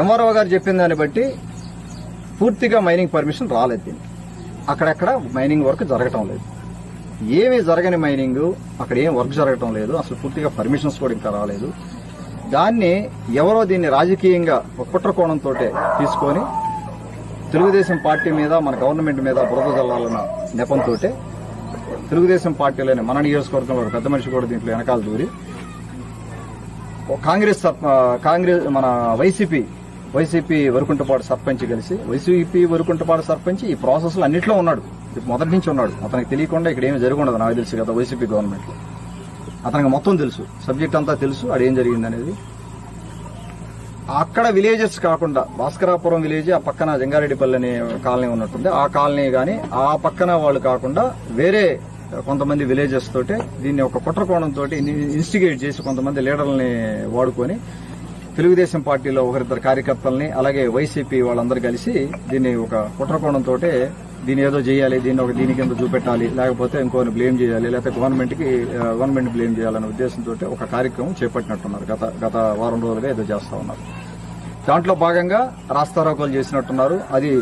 MRO గారు చెప్పిన దాన్ని బట్టి పూర్తిగా మైనింగ్ పర్మిషన్ రాలేదు దీనికి. అక్కడక్కడ మైనింగ్ వర్క్ జరగటం లేదు. ఏమీ జరగని మైనింగ్ అక్కడ ఏం వర్క్ జరగటం లేదు. అసలు పూర్తిగా పర్మిషన్స్ కూడా ఇంకా రాలేదు. దాన్ని ఎవరో దీన్ని రాజకీయంగా ఒక కుట్ర కోణంతో తీసుకొని తెలుగుదేశం పార్టీ మీద మన గవర్నమెంట్ మీద బురద జల్లాలన్న నెపంతో తెలుగుదేశం పార్టీలోని మన నియోజకవర్గంలో ఒక పెద్ద మనిషి కూడా దీంట్లో వెనకాల దూరి కాంగ్రెస్ కాంగ్రెస్ మన వైసీపీ వైసీపీ వరుకుంటపాడు సర్పంచ్ కలిసి వైసీపీ వరుకుంటపాడు సర్పంచ్ ఈ ప్రాసెస్లో అన్నింటిలో ఉన్నాడు. మొదటి నుంచి ఉన్నాడు. అతనికి తెలియకుండా ఇక్కడ ఏమి జరిగి నాకు తెలుసు కదా వైసీపీ గవర్నమెంట్. లో అతనికి మొత్తం తెలుసు. సబ్జెక్ట్ అంతా తెలుసు అది ఏం జరిగింది అనేది. అక్కడ విలేజెస్ కాకుండా భాస్కరాపురం విలేజ్ ఆ పక్కన జంగారెడ్డిపల్లి అనే కాలనీ ఉన్నట్టుంది. ఆ కాలనీ గాని ఆ పక్కన వాళ్ళు కాకుండా వేరే కొంతమంది విలేజెస్ తోటి దీన్ని ఒక కుట్రకోణంతో ఇన్స్టిగేట్ చేసి కొంతమంది లీడర్లని వాడుకొని తెలుగుదేశం పార్టీలో ఒకరిద్దరు కార్యకర్తల్ని అలాగే వైసీపీ వాళ్ళందరూ కలిసి దీన్ని ఒక కుట్రకోణం తోటే దీన్ని ఏదో చేయాలి దీన్ని ఒక దీని కింద చూపెట్టాలి లేకపోతే ఇంకోని బ్లేమ్ చేయాలి లేకపోతే గవర్నమెంట్కి గవర్నమెంట్ బ్లేమ్ చేయాలనే ఉద్దేశంతో ఒక కార్యక్రమం చేపట్టినట్టున్నారు. గత గత వారం రోజులుగా ఏదో చేస్తా ఉన్నారు. దాంట్లో భాగంగా రాస్తారోకలు చేసినట్టున్నారు. అది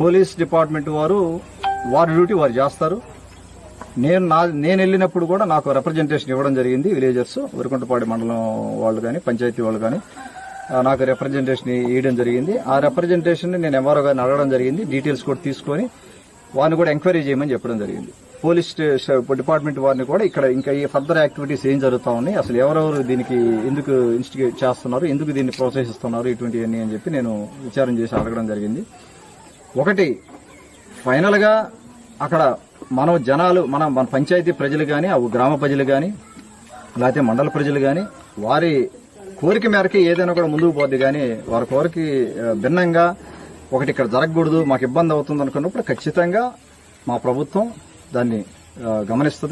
పోలీస్ డిపార్ట్మెంట్ వారు వారి డ్యూటీ వారు చేస్తారు. నేను నా నేను వెళ్ళినప్పుడు కూడా నాకు రిప్రజెంటేషన్ ఇవ్వడం జరిగింది. విలేజర్స్ వరికుంటపాడి మండలం వాళ్ళు కానీ పంచాయతీ వాళ్ళు కానీ. నాకు రిప్రజెంటేషన్ ఇవ్వడం జరిగింది. ఆ రిప్రజెంటేషన్ నేను ఎంఆర్ఓ గారిని అడగడం జరిగింది. డీటెయిల్స్ కూడా తీసుకొని వారిని కూడా ఎంక్వైరీ చేయమని చెప్పడం జరిగింది. పోలీస్ డిపార్ట్మెంట్ వారిని కూడా ఇక్కడ ఇంకా ఈ ఫర్దర్ యాక్టివిటీస్ ఏం జరుగుతా ఉన్నాయి? అసలు ఎవరెవరు దీనికి ఎందుకు ఇన్స్టిగేట్ చేస్తున్నారు? ఎందుకు దీన్ని ప్రోత్సహిస్తున్నారు? ఇటువంటివన్నీ అని చెప్పి నేను విచారం చేసి అడగడం జరిగింది. ఒకటి ఫైనల్గా అక్కడ మనం జనాలు మన మన పంచాయతీ ప్రజలు కానీ ఆ గ్రామ ప్రజలు కానీ లేకపోతే మండల ప్రజలు కానీ వారి కోరిక మేరకి ఏదైనా కూడా ముందుకు పోద్ది కానీ వారి కోరిక భిన్నంగా ఒకటి ఇక్కడ జరగకూడదు మాకు ఇబ్బంది అవుతుంది అనుకున్నప్పుడు ఖచ్చితంగా మా ప్రభుత్వం దాన్ని గమనిస్తుంది.